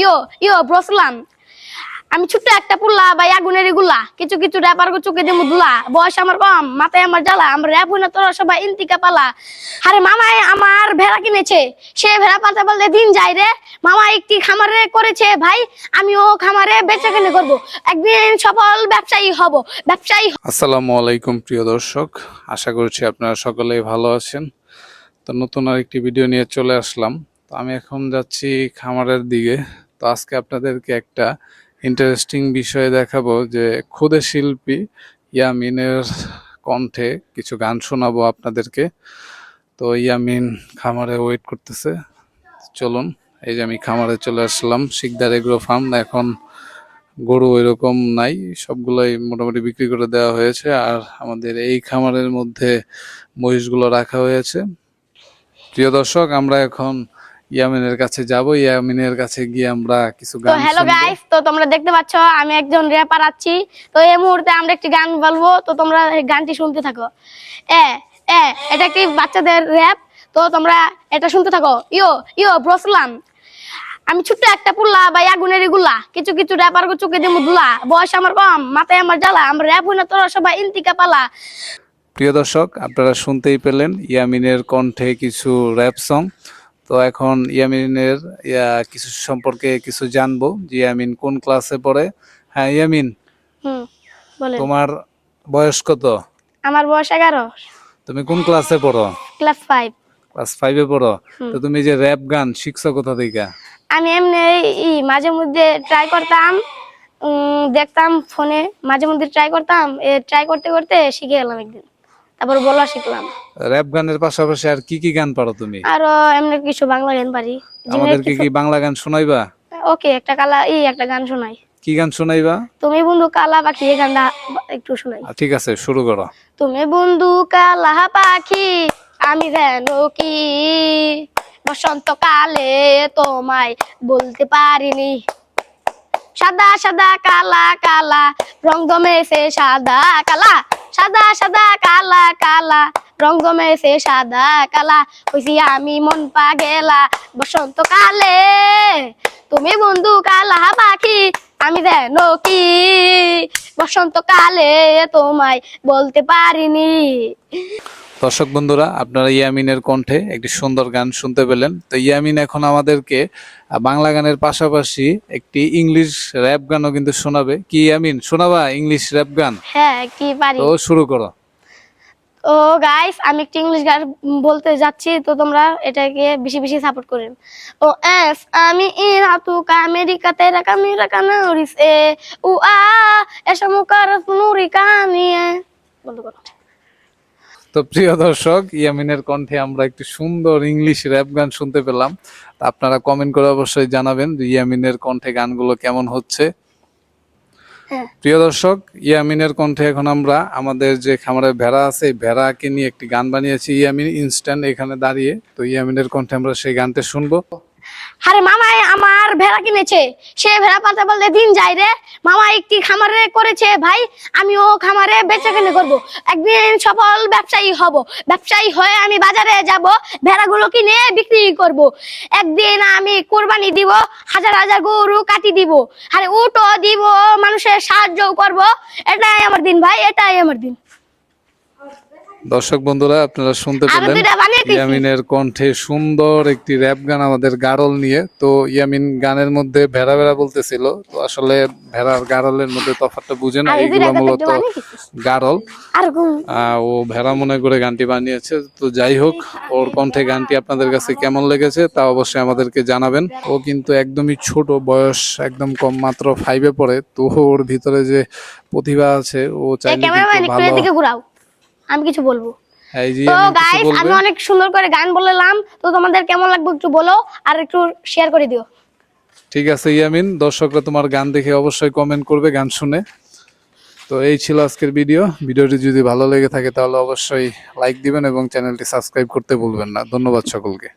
ইয়ো ইয়ো ব্রসলাম আমি ছোট্ট একটা পুল্লা বা আগুনেরগুলা কিছু কিছু র্যাপার চোখে দিয়ে দুলা বয়স আমার কম, মাথায় আমার জ্বালা। আমার র্যাপ হই না, তোরা সবাই ইন্তিকা পালা। আরে মামাই আমার ভেড়া কিনেছে। সে ভেড়া পালতে পালতে দিন যায় রে। মামা একটি খামারে করেছে, ভাই। আমিও খামারে বেচা কিনে করব। একদিন সফল ব্যবসায়ী হব, ব্যবসায়ী আসসালামু আলাইকুম, প্রিয় দর্শক। আশা করছি আপনারা সকলেই ভালো আছেন। তো নতুন আরেকটি ভিডিও নিয়ে চলে আসলাম। তো আমি এখন যাচ্ছি খামারের দিকে। তো আজকে আপনাদেরকে একটা ইন্টারেস্টিং বিষয় দেখাবো যে ক্ষুদে শিল্পী ইয়ামিনের কণ্ঠে কিছু গান শোনাবো আপনাদেরকে। তো ইয়ামিন খামারে ওয়েট করতেছে। চলুন, এই যে আমি খামারে চলে আসলাম, শিকদার এগ্রো ফার্ম এখন গরু এরকম নাই, সবগুলোই মোটামুটি বিক্রি করে দেওয়া হয়েছে। আর আমাদের এই খামারের মধ্যে মহিষগুলো রাখা হয়েছে। প্রিয় দর্শক, আমরা এখন ইয়ামিনের কাছে যাব ইয়ামিনের কাছে গিয়ে আমরা কিছু গান তো হ্যালো। গাইস তো তোমরা দেখতে পাচ্ছ আমি একজন র্যাপার আছি। তো এই মুহূর্তে আমরা একটি গান বলব তো তোমরা গানটি শুনতে থাকো। এ এ এটা একটি বাচ্চাদের র্যাপ তো তোমরা এটা শুনতে থাকো। ইয়ো ইয়ো ব্রসলাম আমি ছোট্ট একটা পুল্লা বা আগুনেরগুলা। কিছু কিছু র্যাপার চোখে দিয়ে দুলা। বয়স আমার কম মাথায় আমার জ্বালা। আমার র্যাপ হই না তোরা সবাই ইন্তিকা পালা। প্রিয় দর্শক আপনারা শুনতেই পেলেন ইয়ামিনের কণ্ঠে কিছু র্যাপ সং তো এখন ইয়ামিনের ইয়া কিছু সম্পর্কে কিছু জানব যে ইয়ামিন কোন ক্লাসে পড়ে। হ্যাঁ ইয়ামিন তোমার বয়স কত? আমার বয়স এগারো। তুমি কোন ক্লাসে পড়ো? Class five. ক্লাস ফাইভে পড়ো। তো তুমি যে র্যাপ গান শিখছো কোথা থেকে? আমি এমনি মাঝে মধ্যে ট্রাই করতাম। দেখতাম ফোনে। মাঝে মধ্যে ট্রাই করতাম। এ ট্রাই করতে করতে শিখে গেলাম একদিন। তারপর বলা শিখলাম। র্যাপ গানের পাশাপাশি আর কি কি গান পারো তুমি? আরও এমনি কিছু বাংলা গান পারি। আমাদেরকে কি বাংলা গান শোনাইবা? ওকে একটা কালা ই একটা গান শোনাই। কি গান শোনাইবা? তুমি বন্ধু কালা পাখি এই গানটা একটু শোনাই। ঠিক আছে শুরু করো। তুমি বন্ধু কালা পাখি আমি যেন কি বসন্তকালে তোমায় বলতে পারিনি। সাদা সাদা কালা কালা রং জমেছে সাদা কালা। সাদা সাদা কালা কালা রং জমেছে সাদা কালা। হইছি আমি মন পা গেলা বসন্তকালে তুমি বন্ধু কালা পাখি আমি যেন কি? বসন্তকালে তোমায় বলতে পারিনি। দর্শক বন্ধুরা আপনারা ইয়ামিনের কণ্ঠে একটি সুন্দর গান শুনতে পেলেন। তো ইয়ামিন এখন আমাদেরকে বাংলা গানের পাশাপাশি একটি ইংলিশ র্যাপ গানও কিন্তু শোনাবে। কি ইয়ামিন? শোনাবা ইংলিশ র্যাপ গান? হ্যাঁ কি পারি? তো শুরু করো। ও গাইস আমি একটা ইংলিশ গান বলতে যাচ্ছি, তো তোমরা এটাকে বেশি বেশি সাপোর্ট করেন ও, এস, আমি ই ইন হাতুকা আমেরিকাতে মিরা কানা উড়িস এ উ আ এসা মুকার নুরি কানিয়ে বন্ধ করো। তো প্রিয় দর্শক, ইয়ামিনের কণ্ঠে আমরা একটি সুন্দর ইংলিশ র্যাপ গান শুনতে পেলাম। আপনারা কমেন্ট করে অবশ্যই জানাবেন যে ইয়ামিনের কণ্ঠে গানগুলো কেমন হচ্ছে। প্রিয় দর্শক, ইয়ামিনের কণ্ঠে এখন আমরা আমাদের যে খামারে ভেড়া আছে ভেড়াকে নিয়ে একটি গান বানিয়েছি, ইয়ামিন ইনস্ট্যান্ট এখানে দাঁড়িয়ে। তো ইয়ামিনের কণ্ঠে আমরা সেই গানটা শুনব। আরে মামাই, আমার ভেড়া কিনেছে। সে ভেড়া পালতে পালতে দিন যায় রে। মামা একটি খামারে করেছে, ভাই। আমিও খামারে বেচা কিনে করব। একদিন সফল ব্যবসায়ী হব। ব্যবসায়ী হয়ে আমি বাজারে যাব, ভেড়াগুলো কিনে বিক্রি করব। একদিন আমি কোরবানি দিব, হাজার হাজার গরু কাটি দিব। আরে উটো দিব, মানুষের সাহায্য করব। এটাই আমার দিন, ভাই, এটাই আমার দিন। দর্শক বন্ধুরা আপনারা শুনতে পেলেন। ইয়ামিনের কণ্ঠে সুন্দর একটি র্যাপ গান আমাদের গারল নিয়ে। তো ইয়ামিন গানের মধ্যে ভেড়া ভেড়া বলতেছিল তো আসলে ভেড়ার গারলের মধ্যে তফাৎটা বুঝে না এগুলো মূলত গারল। আর ও ভেড়া মনে করে গানটি বানিয়েছে তো যাই হোক ওর কণ্ঠে গানটি আপনাদের কাছে কেমন লেগেছে তা অবশ্যই আমাদেরকে জানাবেন। ও কিন্তু একদমই ছোট বয়স একদম কম মাত্র ফাইভে পড়ে তো ওর ভিতরে যে প্রতিভা আছে ও চাইলে কিন্তু ভালো আমি কিছু বলব। তো গাইস আমি অনেক সুন্দর করে গান বললাম। তো তোমাদের কেমন লাগবে একটু বলো আর একটু শেয়ার করে দিও। ঠিক আছে ইয়ামিন দর্শকরা তোমার গান দেখে অবশ্যই কমেন্ট করবে গান শুনে। তো এই ছিল আজকের ভিডিও ভিডিওটি যদি ভালো লেগে থাকে তাহলে অবশ্যই লাইক দিবেন এবং চ্যানেলটি সাবস্ক্রাইব করতে ভুলবেন না। ধন্যবাদ সকলকে।